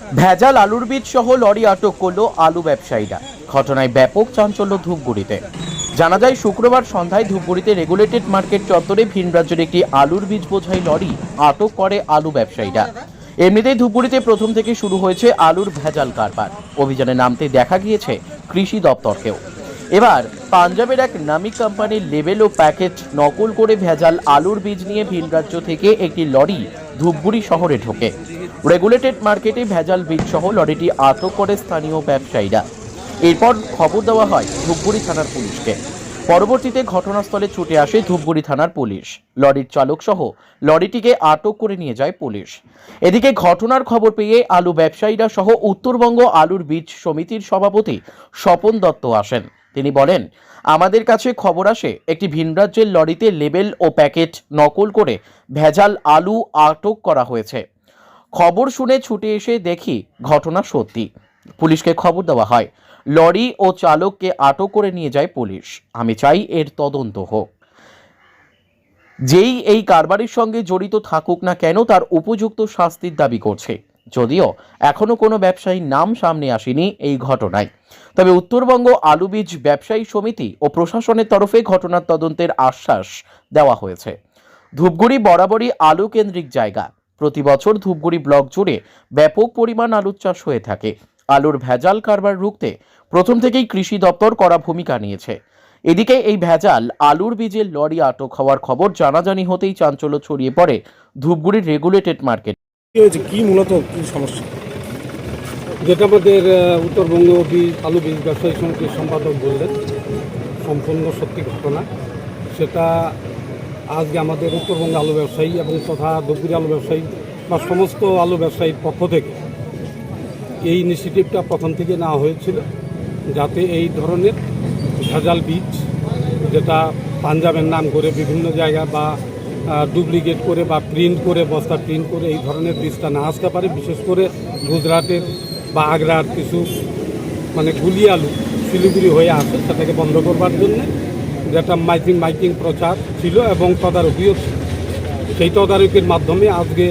ভেজাল আলুর বীজ সহ লরি আটক করল আলু ব্যবসায়ীরা। ঘটনায় ব্যাপক চাঞ্চল্য ধূপগুড়িতে। জানা যায়, শুক্রবার সন্ধ্যায় ধূপগুড়িতে রেগুলেটেড মার্কেট চত্বরে ভিন রাজ্যের একটি আলুর বীজ বোঝাই লরি আটক করে আলু ব্যবসায়ীরা। এমনিতেই ধূপগুড়িতে প্রথম থেকে শুরু হয়েছে আলুর ভেজাল কারবার। অভিযানে নামতে দেখা গিয়েছে কৃষি দপ্তরকেও। এবার পাঞ্জাবের এক নামি কোম্পানির লেবেল ও প্যাকেট নকল করে ভেজাল আলুর বীজ নিয়ে ভিন রাজ্য থেকে একটি লরি ধূপগুড়ি শহরে ঢোকে। রেগুলেটেড মার্কেটে ভেজাল বীজ সহ লরিটি আটক করে স্থানীয় ব্যবসায়ীরা। এরপর খবর দেওয়া হয় ধূপগুড়ি থানার পুলিশকে। পরবর্তীতে ঘটনাস্থলে ছুটে আসে ধূপগুড়ি থানার পুলিশ। লরির চালক সহ লরিটিকে আটক করে নিয়ে যায় পুলিশ। এদিকে ঘটনার খবর পেয়ে আলু ব্যবসায়ীরা সহ উত্তরবঙ্গ আলুর বীজ সমিতির সভাপতি স্বপন দত্ত আসেন। তিনি বলেন, আমাদের কাছে খবর আসে, একটি ভিন রাজ্যের লরিতে লেবেল ও প্যাকেট নকল করে ভেজাল আলু আটক করা হয়েছে। খবর শুনে ছুটে এসে দেখি ঘটনা সত্যি। পুলিশকে খবর দেওয়া হয়, লরি ও চালককে আটক করে নিয়ে যায় পুলিশ। আমি চাই এর তদন্ত হোক। যেই এই কারবারের সঙ্গে জড়িত থাকুক না কেন তার উপযুক্ত শাস্তির দাবি করছে। যদিও এখনও কোনো ব্যবসায়ীর নাম সামনে আসেনি এই ঘটনায়। তবে উত্তরবঙ্গ আলু বীজ ব্যবসায়ী সমিতি ও প্রশাসনের তরফে ঘটনার তদন্তের আশ্বাস দেওয়া হয়েছে। ধূপগুড়ি বরাবরই আলু কেন্দ্রিক জায়গা। প্রতি বছর ধূপগুড়ি ব্লক জুড়ে ব্যাপক পরিমাণ আলুর চাষ হয়ে থাকে। আলুর ভেজাল কারবার রুখতে প্রথম থেকেই কৃষি দপ্তর করা ভূমিকা নিয়েছে। এদিকে এই ভেজাল আলুর বীজের লরি আটক হওয়ার খবর জানাজানি হতেই চাঞ্চল্য ছড়িয়ে পড়ে ধূপগুড়ির রেগুলেটেড মার্কেট। কি কি মূলত কি সমস্যা? যেটা আমাদের উত্তরবঙ্গ বীজ, আলু বীজ ব্যবসায়ী সমিতির সম্পাদক বললেন, সম্পূর্ণ সত্যি ঘটনা। সেটা আজকে আমাদের উত্তরবঙ্গে আলু ব্যবসায়ী এবং তথা ধূপগুড়ি আলু ব্যবসায়ী বা সমস্ত আলু ব্যবসায়ীর পক্ষ থেকে এই ইনিশিয়েটিভটা প্রথম থেকে নেওয়া হয়েছিল যাতে এই ধরনের ভেজাল বীজ যেটা পাঞ্জাবের নাম করে বিভিন্ন জায়গা বা ডুপ্লিকেট করে বা প্রিন্ট করে, বস্তা প্রিন্ট করে এই ধরনের বীজটা না আসতে পারে, বিশেষ করে গুজরাটের বা আগ্রার কিছু মানে গুলি আলু শিলিগুড়ি হয়ে আসে সেটাকে বন্ধ করবার জন্য। যেটা মাইকিং মাইকিং প্রচার ছিল এবং তদারকিও ছিল। সেই তদারকির মাধ্যমে আজকে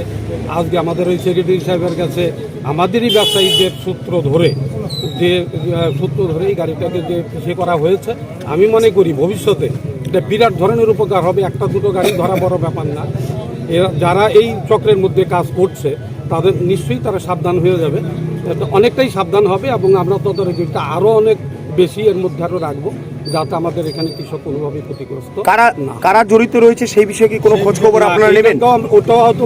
আজকে আমাদের ওই সেক্রেটারি সাহেবের কাছে আমাদেরই ব্যবসায়ীদের সূত্র ধরে, যে সূত্র ধরে এই গাড়িটাকে যে সে করা হয়েছে, আমি মনে করি ভবিষ্যতে এটা বিরাট ধরনের উপকার হবে। একটা দুটো গাড়ি ধরা বড় ব্যাপার না। যারা এই চক্রের মধ্যে কাজ করছে, তাদের নিশ্চয়ই তারা সাবধান হয়ে যাবে। অনেকটাই সাবধান হবে এবং আমরা তদারকিটা আরও অনেক বেশি এর মধ্যে আরও রাখব যাতে আমাদের এখানে কৃষক কোনোভাবেই ক্ষতিগ্রস্ত কারা কারা জড়িত রয়েছে সেই বিষয়ে কি কোনো খোঁজ খবর আপনারা নেবেন? ওটাও হয়তো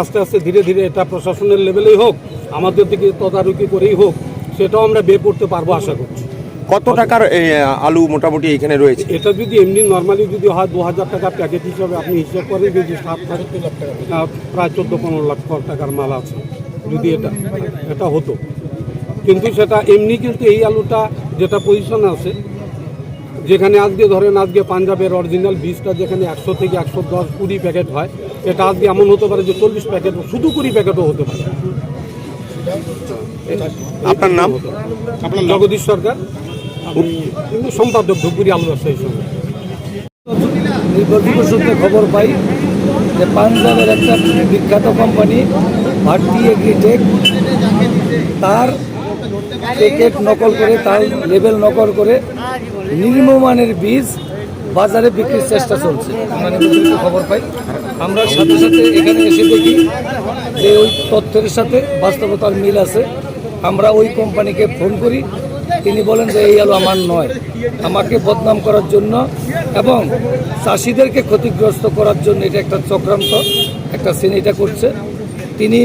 আস্তে আস্তে ধীরে ধীরে এটা প্রশাসনের লেভেলেই হোক আমাদের দিকে তদারকি করেই হোক সেটাও আমরা বের করতে পারব আশা করছি। কত টাকার আলু মোটামুটি এখানে রয়েছে? এটা যদি এমনি নর্মালি যদি হয় দু হাজার টাকা প্যাকেট হিসাবে আপনি হিসাব করেন যদি সাত প্রায় চোদ্দ পনেরো লাখ টাকার মাল আছে যদি এটা এটা হতো। কিন্তু সেটা এমনি কিন্তু এই আলুটা যেটা পজিশন আছে যেখানে আজকে ধরেন আজকে পাঞ্জাবের অরিজিনাল বীজটা যেখানে একশো থেকে একশো দশ কুড়ি প্যাকেট হয় এটা আজকে এমন হতে পারে যে চল্লিশ প্যাকেট শুধু কুড়ি প্যাকেটও হতে পারে। আপনার নাম? আপনার জগদীশ সরকার। আমি কিন্তু সম্পাদক ধুপুরি আলু ব্যবসায়ী সঙ্গে। নির্ভরযোগ্য সূত্রে খবর পাই যে পাঞ্জাবের একটা বিখ্যাত কোম্পানি ভারতী এগ্রিটেক তার প্যাকেট নকল করে তার লেবেল নকল করে নিম্নমানের বীজ বাজারে বিক্রির চেষ্টা চলছে। নির্ভরযোগ্য খবর পাই। আমরা সাথে সাথে এখানে এসে দেখি যে ওই তথ্যের সাথে বাস্তবতার মিল আছে। আমরা ওই কোম্পানিকে ফোন করি। তিনি বলেন যে, এই আলু আমার নয়। আমাকে বদনাম করার জন্য এবং চাষিদেরকে ক্ষতিগ্রস্ত করার জন্য এটা একটা চক্রান্ত, একটা শ্রেণি এটা করছে। তিনি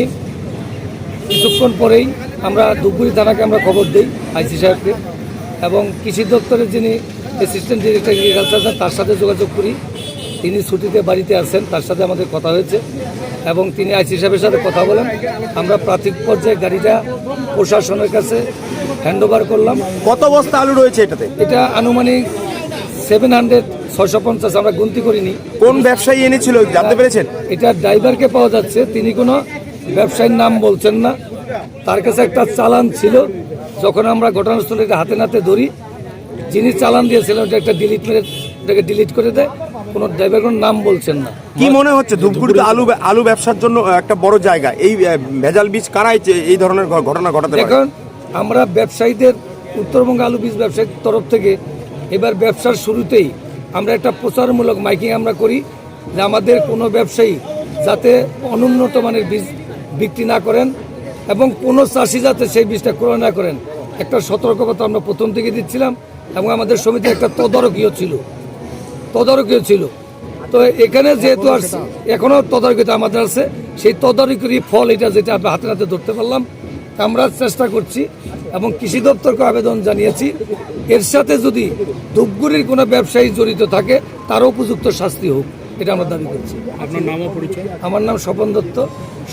কিছুক্ষণ পরেই আমরা ধুপগুড়ি থানাকে আমরা খবর দিই আইসি সাহেবকে। এবং কৃষি দপ্তরের যিনি অ্যাসিস্ট্যান্ট ডিরেক্টর এগ্রিকালচার তার সাথে যোগাযোগ করি। তিনি ছুটিতে বাড়িতে আসেন তার সাথে আমাদের কথা হয়েছে। এবং তিনি আইসি সাহেবের সাথে কথা বলেন। আমরা প্রাথমিক পর্যায়ে গাড়িটা প্রশাসনের কাছে হ্যান্ড ওভার করলাম। কত বস্তা আলু রয়েছে এটাতে? এটা আনুমানিক সেভেন হান্ড্রেড ছয়শো পঞ্চাশ আমরা গুনতি করিনি। কোন ব্যবসায়ী এনেছিল জানতে পেরেছেন? এটা ড্রাইভারকে পাওয়া যাচ্ছে তিনি কোনো ব্যবসায়ীর নাম বলছেন না। তার কাছে একটা চালান ছিল যখন আমরা ঘটনাস্থলে হাতে নাতে ধরি যিনি চালান দিয়েছিলেন ওটা একটা ডিলিট মেরে ওটাকে ডিলিট করে দেয় কোনো ড্রাইভার কোনো নাম বলছেন না। কি মনে হচ্ছে ধূপগুড়িতে আলু আলু ব্যবসার জন্য একটা বড় জায়গা? এই ভেজাল বীজ কারাই এই ধরনের ঘটনা ঘটাতে দেখুন আমরা ব্যবসায়ীদের উত্তরবঙ্গ আলু বীজ ব্যবসায়ীর তরফ থেকে এবার ব্যবসার শুরুতেই আমরা একটা প্রচারমূলক মাইকিং আমরা করি যে আমাদের কোনো ব্যবসায়ী যাতে অনুন্নত মানের বীজ বিক্রি না করেন এবং কোনো চাষি যাতে সেই বীজটা ক্রয় না করেন, একটা সতর্কতা আমরা প্রথম থেকে দিচ্ছিলাম এবং আমাদের সমিতির একটা তদারকিও ছিল। তদারকিও ছিল। তো এখানে যেহেতু আর এখনও তদারকিটা আমাদের আছে, সেই তদারকির ফল এটা যেটা আমরা হাতে হাতে ধরতে পারলাম আমরা চেষ্টা করছি এবং কৃষি দপ্তরকে আবেদন জানিয়েছি। এর সাথে যদি ধূপগুড়ির কোনো ব্যবসায়ী জড়িত থাকে, তারও উপযুক্ত শাস্তি হোক। এটা আমরা দাবি করছি। আপনার নাম ও পরিচয়? আমার নাম স্বপন দত্ত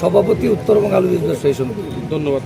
সভাপতি উত্তরবঙ্গ আলু বিজনেস ব্যবসায়ী সমিতি। ধন্যবাদ।